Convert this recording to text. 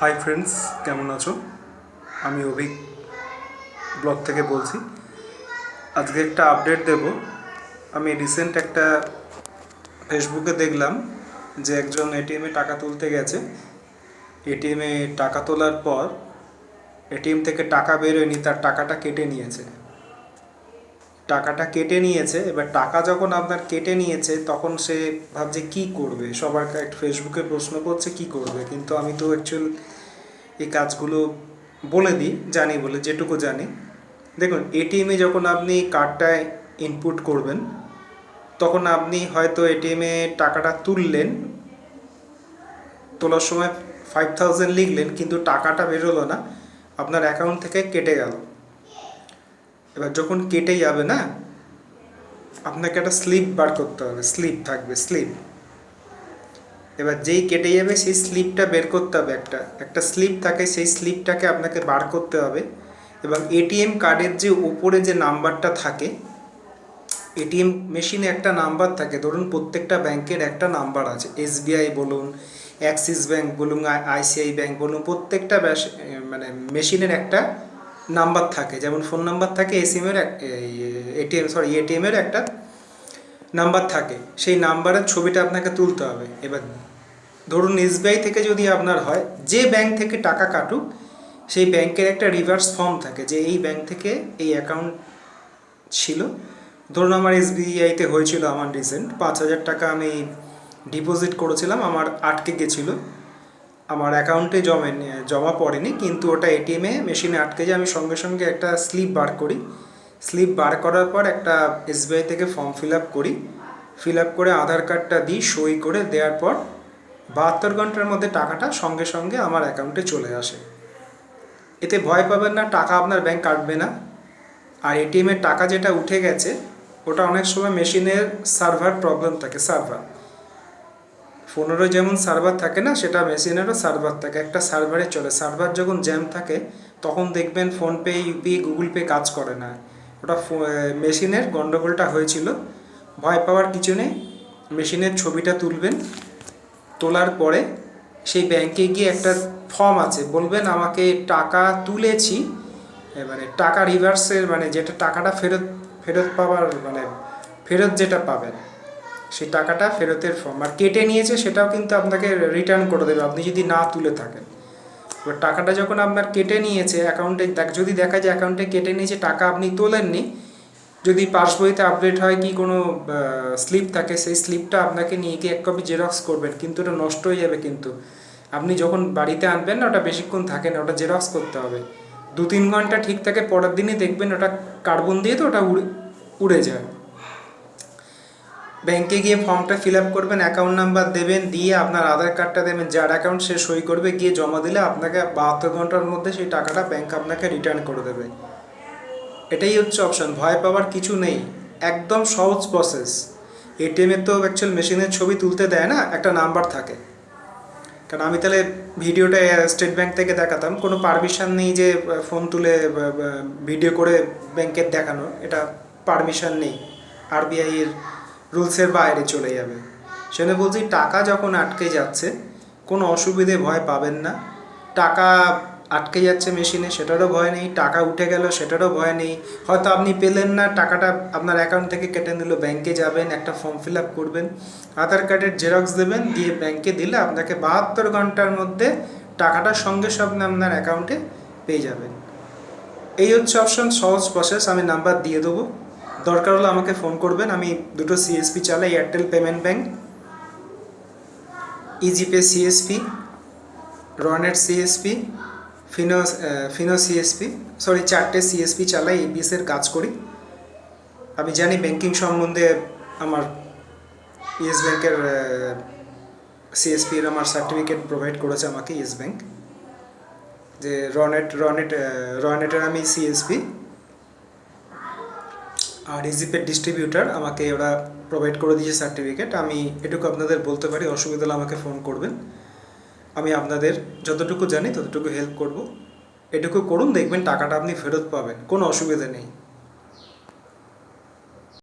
Hi friends কেমন আছো? আমি অভিক ব্লগ থেকে বলছি। আজকে একটা আপডেট দেব। আমি রিসেন্ট একটা ফেসবুকে দেখলাম যে একজন এটিএমে টাকা তুলতে গেছে। এটিএমে টাকা তোলার পর এটিএম থেকে টাকা বেরোয়নি, তার টাকাটা কেটে নিয়েছে। টাকাটা কেটে নিয়েছে, এবার টাকা যখন আপনার কেটে নিয়েছে, তখন সে ভাবছে কি করবে? সবার ফেসবুকে প্রশ্ন করছে, কি করবে? কিন্তু আমি তো অ্যাকচুয়াল এই কাজগুলো বলে দিই, জানি বলে, যেটুকু জানি। দেখুন এটিএমে যখন আপনি কার্ডটা ইনপুট করবেন, তখন আপনি হয়তো এটিএমে টাকাটা তুললেন, তোলার সময় ফাইভ থাউজেন্ড লিখলেন, কিন্তু টাকাটা বেরোলো না, আপনার অ্যাকাউন্ট থেকে কেটে গেল। এবার যখন কেটে যাবে না, আপনাকে একটা স্লিপ বার করতে হবে, স্লিপ থাকবে, স্লিপ। এবার যেই কেটে যাবে সেই স্লিপটা বের করতে হবে একটা একটা স্লিপ থাকে সেই স্লিপটাকে আপনাকে বার করতে হবে। এবং এটিএম কার্ডের যে উপরে যে নাম্বারটা থাকে, এটিএম মেশিনে একটা নাম্বার থাকে, ধরুন প্রত্যেকটা ব্যাংকের একটা নাম্বার আছে, এসবিআই বলুন, অ্যাক্সিস ব্যাংক বলুন আইসিআই ব্যাংক বলুন, প্রত্যেকটা মানে মেশিনের একটা নাম্বার থাকে, যেমন ফোন নাম্বার থাকে এসিএমের এটিএম সরি এটিএমের একটা নাম্বার থাকে। সেই নাম্বারের ছবিটা আপনাকে তুলতে হবে। এবার ধরুন এসবিআই থেকে যদি আপনার হয়, যে ব্যাংক থেকে টাকা কাটুক, সেই ব্যাংকের একটা রিভার্স ফর্ম থাকে যে এই ব্যাংক থেকে এই অ্যাকাউন্ট ছিল। ধরুন আমার এসবিআইতে হয়েছিল আমার রিসেন্ট পাঁচ হাজার টাকা আমি ডিপোজিট করেছিলাম, আমার আটকে গেছিল। আমার অ্যাকাউন্টে জমে, জমা পড়েনি, কিন্তু ওটা এটিএমে মেশিনে আটকে যায়, আমি সঙ্গে সঙ্গে একটা স্লিপ বার করি। স্লিপ বার করার পর একটা এসবিআই থেকে ফর্ম ফিল আপ করি। ফিল আপ করে আধার কার্ডটা দিই, সই করে দেওয়ার পর বাহাত্তর ঘণ্টার মধ্যে টাকাটা সঙ্গে সঙ্গে আমার অ্যাকাউন্টে চলে আসে। এতে ভয় পাবেন না, টাকা আপনার ব্যাংক কাটবে না। আর এটিএমের টাকা যেটা উঠে গেছে, ওটা অনেক সময় মেশিনের সার্ভার প্রবলেম থাকে সার্ভার ফোনেরও যেমন সার্ভার থাকে না, সেটা মেশিনেরও সার্ভার থাকে। একটা সার্ভারে চলে। সার্ভার যখন জ্যাম থাকে, তখন দেখবেন ফোনপে ইউপিআই গুগল পে কাজ করে না। ওটা মেশিনের গণ্ডগোলটা হয়েছিল। ভয় পাওয়ার কিছু নেই। মেশিনের ছবিটা তুলবেন। তোলার পরে সেই ব্যাংকে গিয়ে একটা ফর্ম আছে। বলবেন, আমাকে টাকা তুলেছি। মানে টাকা রিভার্সের মানে যেটা টাকাটা ফেরত ফেরত পাওয়ার মানে ফেরত যেটা পাবেন। সেই টাকাটা ফেরতের ফর্ম আর কেটে নিয়েছে সেটাও কিন্তু আপনাকে রিটার্ন করে দেবে, আপনি যদি না তুলে থাকেন। এবার টাকাটা যখন আপনার কেটে নিয়েছে অ্যাকাউন্টে দেখ যদি দেখা যায় অ্যাকাউন্টে কেটে নিয়েছে, টাকা আপনি তোলেননি, যদি পাসবইতে আপডেট হয় কি কোনো স্লিপ থাকে, সেই স্লিপটা আপনাকে নিয়ে গিয়ে এক কপি জেরক্স করবেন, কিন্তু ওটা নষ্ট হয়ে যাবে কিন্তু। আপনি যখন বাড়িতে আনবেন না, ওটা বেশিক্ষণ থাকে না, ওটা জেরক্স করতে হবে। দু তিন ঘণ্টা ঠিক থাকে, পরের দিনই দেখবেন ওটা কার্বন দিয়ে তো ওটা উড়ে উড়ে যায়। ব্যাংকে গিয়ে ফর্মটা ফিল আপ করবেন অ্যাকাউন্ট নাম্বার দেবেন, দিয়ে আপনার আধার কার্ডটা দেবেন। যার অ্যাকাউন্ট সে সই করবে, গিয়ে জমা দিলে আপনাকে বাহাত্তর ঘণ্টার মধ্যে সেই টাকাটা ব্যাংক আপনাকে রিটার্ন করে দেবে। এটাই হচ্ছে অপশন ভয় পাওয়ার কিছু নেই। একদম সহজ প্রসেস এটিএমের তো অ্যাকচুয়াল মেশিনের ছবি তুলতে দেয় না, একটা নাম্বার থাকে। কারণ আমি তাহলে ভিডিওটা স্টেট ব্যাংক থেকে দেখাতাম। কোনো পারমিশন নেই যে ফোন তুলে ভিডিও করে ব্যাংকের দেখানো এটা পারমিশন নেই। আরবিআই এর রুলসের বাইরে চলে যাবে। সেজন্য বলছি, টাকা যখন আটকে যাচ্ছে, কোনো অসুবিধে ভয় পাবেন না। টাকা আটকে যাচ্ছে মেশিনে, সেটারও ভয় নেই। টাকা উঠে গেল, সেটারও ভয় নেই। হয়তো আপনি পেলেন না, টাকাটা আপনার অ্যাকাউন্ট থেকে কেটে নিল ব্যাংকে যাবেন, একটা ফর্ম ফিল আপ করবেন। আধার কার্ডের জেরক্স দেবেন, দিয়ে ব্যাংকে দিলে আপনাকে বাহাত্তর ঘণ্টার মধ্যে টাকাটা সঙ্গে সঙ্গে আপনার অ্যাকাউন্টে পেয়ে যাবেন। এই হচ্ছে অপশন সহজ প্রসেস আমি নাম্বার দিয়ে দেবো। দরকার হলে আমাকে ফোন করবেন। আমি দুটো সিএসপি চালাই Airtel payment bank EasyPay CSP রনেট CSP Fino Fino CSP sorry চারটে সিএসপি চালাই এবিএসের কাজ করি। আমি জানি ব্যাংকিং সম্বন্ধে আমার ইয়েস ব্যাংকের সিএসপির আমার সার্টিফিকেট প্রোভাইড করেছে আমাকে ইয়েস ব্যাংক যে রনেট রনেট রনেটের আমি সিএসপি আর ইজিপের ডিস্ট্রিবিউটার আমাকে ওরা প্রোভাইড করে দিয়েছে সার্টিফিকেট আমি এটুকু আপনাদের বলতে পারি, অসুবিধা হলে আমাকে ফোন করবেন। আমি আপনাদের যতটুকু জানি ততটুকু হেল্প করব। এটুকু করুন, দেখবেন টাকাটা আপনি ফেরত পাবেন, কোনো অসুবিধা নেই।